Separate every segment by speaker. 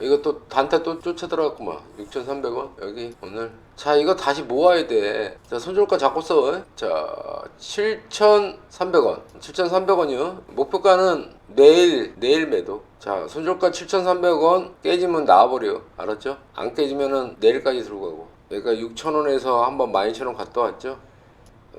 Speaker 1: 이거 또 단타 또 쫓아 들어갔구만. 6,300원? 여기 오늘. 자 이거 다시 모아야 돼 자 손절가 잡고 써 자 7,300원. 7,300원이요? 목표가는 내일 내일 매도. 자 손절가 7,300원 깨지면 나와버려. 알았죠? 안 깨지면은 내일까지 들고 가고. 얘가 6,000원에서 한번 12,000원 갔다 왔죠?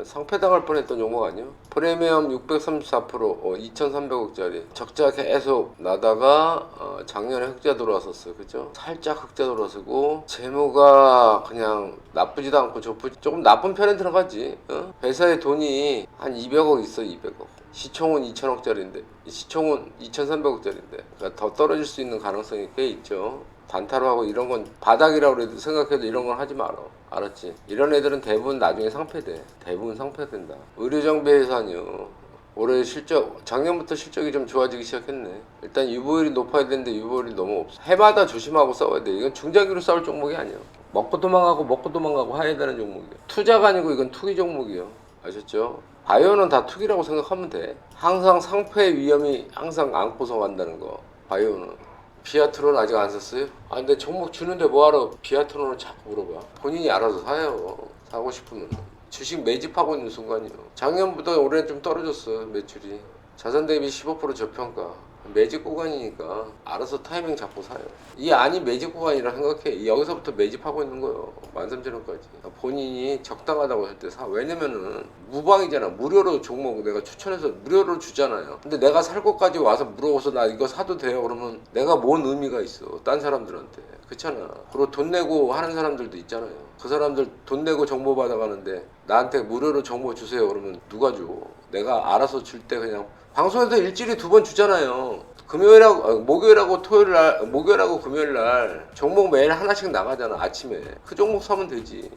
Speaker 1: 상패당할 뻔했던 종목 아니요? 프리미엄 634% 어, 2,300억짜리 적자 계속 나다가 어, 작년에 흑자 들어왔었어요, 그죠? 살짝 흑자 들어서고 재무가 그냥 나쁘지도 않고 좋쁘 조금 나쁜 편에 들어가지. 어? 회사에 돈이 한 200억 있어, 200억. 시총은 2천억짜리인데 시총은 2,300억짜리인데 그러니까 더 떨어질 수 있는 가능성이 꽤 있죠. 단타로 하고 이런 건 바닥이라고 그래도 생각해도 이런 건 하지 마라. 알았지? 이런 애들은 대부분 나중에 상패돼. 대부분 상패된다. 의료정비회사는요. 올해 실적 작년부터 실적이 좀 좋아지기 시작했네. 일단 유보율이 높아야 되는데 유보율이 너무 없어. 해마다 조심하고 싸워야 돼. 이건 중장기로 싸울 종목이 아니야. 먹고 도망가고 먹고 도망가고 해야 되는 종목이야. 투자가 아니고 이건 투기 종목이요. 아셨죠? 바이오는 다 투기라고 생각하면 돼. 항상 상패 위험이 항상 안고서 간다는 거. 바이오는. 비아트론 아직 안 샀어요? 아 근데 종목 주는데 뭐하러 비아트론을 자꾸 물어봐. 본인이 알아서 사요. 사고 싶으면. 주식 매집하고 있는 순간이요. 작년보다 올해 좀 떨어졌어 매출이. 자산 대비 15% 저평가 매집 구간이니까 알아서 타이밍 잡고 사요. 이 안이 매집 구간이라 생각해. 여기서부터 매집하고 있는 거예요. 13,000원까지. 본인이 적당하다고 할 때 사. 왜냐면은 무방이잖아. 무료로 종목 내가 추천해서 무료로 주잖아요. 근데 내가 살 것까지 와서 물어봐서 나 이거 사도 돼요? 그러면 내가 뭔 의미가 있어? 딴 사람들한테. 그렇잖아. 그리고 돈 내고 하는 사람들도 있잖아요. 그 사람들 돈 내고 정보 받아가는데 나한테 무료로 정보 주세요. 그러면 누가 줘? 내가 알아서 줄 때 그냥 방송에서 일주일에 두 번 주잖아요. 금요일하고 아, 목요일하고 토요일 날 목요일하고 금요일 날 종목 매일 하나씩 나가잖아 아침에. 그 종목 사면 되지